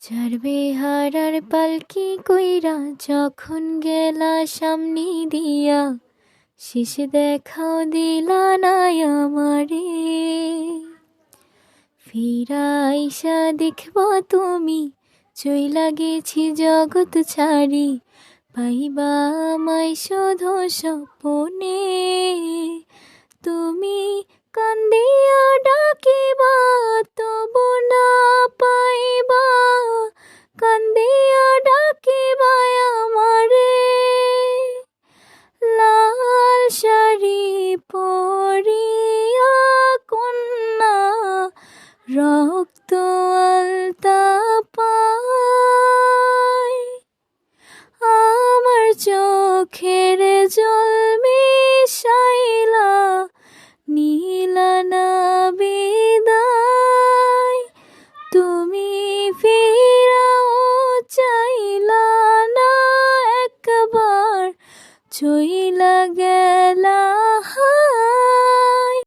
ছাড়বে হারার পালকি কইরা যখন গেলা সামনে দিয়া, শেষ দেখাও দিলা না আমারে। ফিরাইসা দেখব তুমি, চইলা গেছি জগৎ ছাড়ি, পাইবা আমায় শুধু স্বপনে। চোখের জল মিশাইলা নীলা না বিদায়। তুমি ফিরাও চাইলা না একবার চইলা